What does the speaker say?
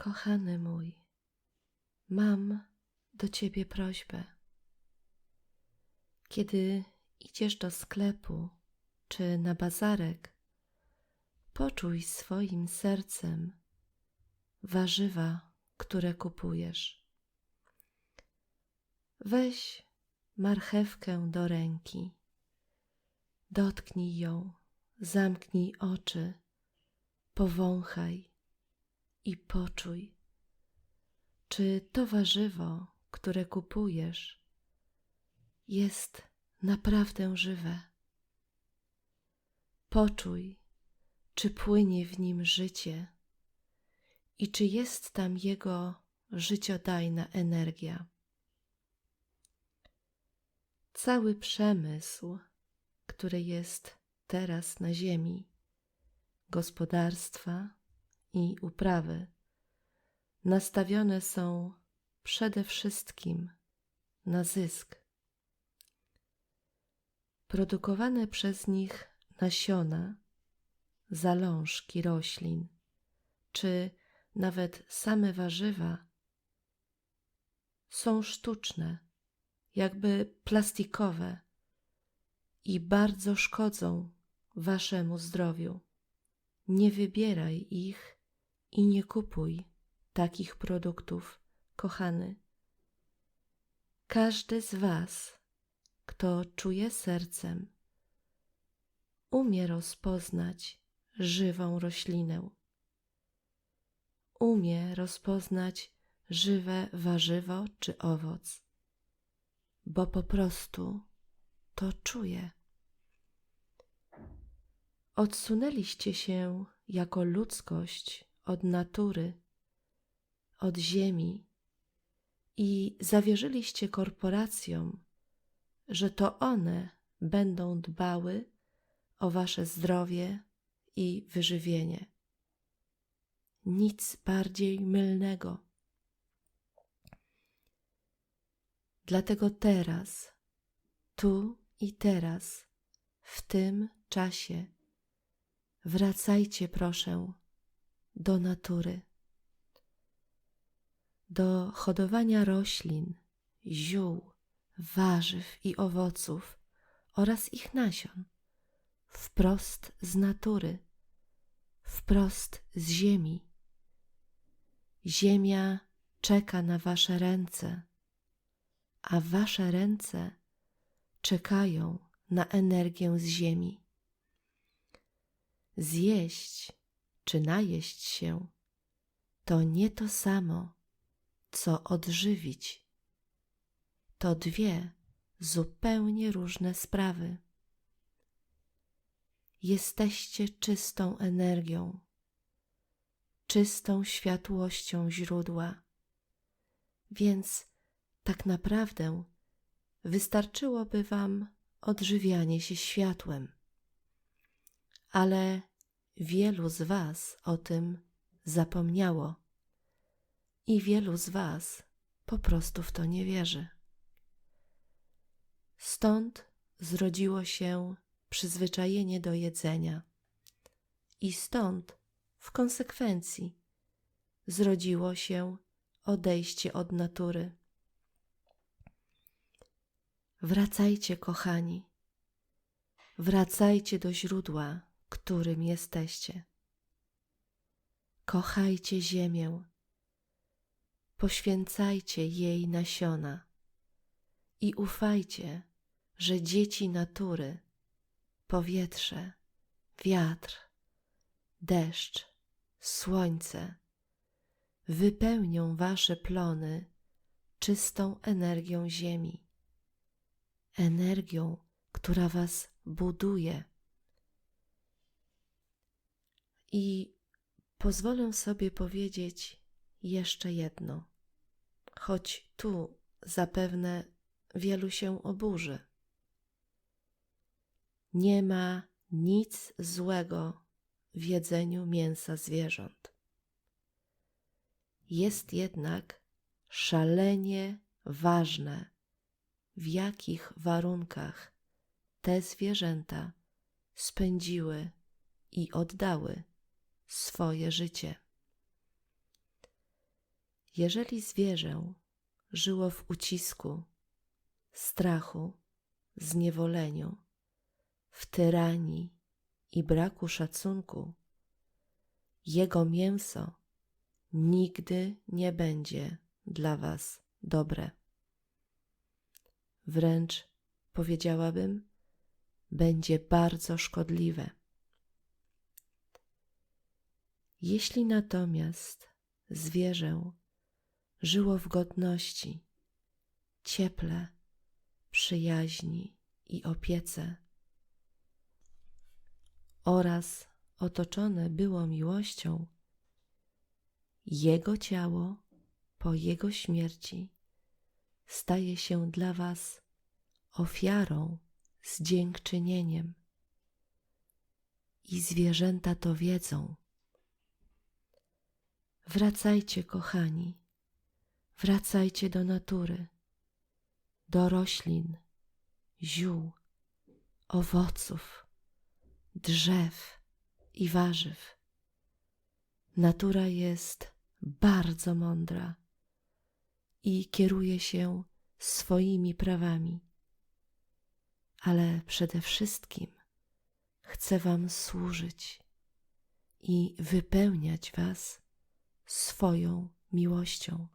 Kochany mój, mam do ciebie prośbę. Kiedy idziesz do sklepu czy na bazarek, poczuj swoim sercem warzywa, które kupujesz. Weź marchewkę do ręki, dotknij ją, zamknij oczy, powąchaj i poczuj, czy to warzywo, które kupujesz, jest naprawdę żywe. Poczuj, czy płynie w nim życie i czy jest tam jego życiodajna energia. Cały przemysł, który jest teraz na Ziemi, gospodarstwa i uprawy, nastawione są przede wszystkim na zysk. Produkowane przez nich nasiona, zalążki roślin, czy nawet same warzywa są sztuczne, jakby plastikowe i bardzo szkodzą waszemu zdrowiu. Nie wybieraj ich i nie kupuj takich produktów, kochany. Każdy z Was, kto czuje sercem, umie rozpoznać żywą roślinę. Umie rozpoznać żywe warzywo czy owoc, bo po prostu to czuje. Odsunęliście się jako ludzkość od natury, od ziemi i zawierzyliście korporacjom, że to one będą dbały o wasze zdrowie i wyżywienie. Nic bardziej mylnego. Dlatego teraz, tu i teraz, w tym czasie, wracajcie proszę do natury, do hodowania roślin, ziół, warzyw i owoców oraz ich nasion, wprost z natury, wprost z ziemi. Ziemia czeka na wasze ręce, a wasze ręce czekają na energię z ziemi. Zjeść czy najeść się to nie to samo, co odżywić. To dwie zupełnie różne sprawy. Jesteście czystą energią, czystą światłością źródła, więc tak naprawdę wystarczyłoby Wam odżywianie się światłem. Ale wielu z Was o tym zapomniało i wielu z Was po prostu w to nie wierzy. Stąd zrodziło się przyzwyczajenie do jedzenia, i stąd w konsekwencji zrodziło się odejście od natury. Wracajcie, kochani, wracajcie do źródła, którym jesteście. Kochajcie ziemię, poświęcajcie jej nasiona i ufajcie, że dzieci natury, powietrze, wiatr, deszcz, słońce wypełnią wasze plony czystą energią ziemi, energią, która was buduje. I pozwolę sobie powiedzieć jeszcze jedno, choć tu zapewne wielu się oburzy. Nie ma nic złego w jedzeniu mięsa zwierząt. Jest jednak szalenie ważne, w jakich warunkach te zwierzęta spędziły i oddały swoje życie. Jeżeli zwierzę żyło w ucisku, strachu, zniewoleniu, w tyranii i braku szacunku, jego mięso nigdy nie będzie dla Was dobre. Wręcz powiedziałabym, będzie bardzo szkodliwe. Jeśli natomiast zwierzę żyło w godności, cieple, przyjaźni i opiece oraz otoczone było miłością, jego ciało po jego śmierci staje się dla Was ofiarą z dziękczynieniem. I zwierzęta to wiedzą. Wracajcie, kochani, wracajcie do natury, do roślin, ziół, owoców, drzew i warzyw. Natura jest bardzo mądra i kieruje się swoimi prawami, ale przede wszystkim chce Wam służyć i wypełniać Was swoją miłością.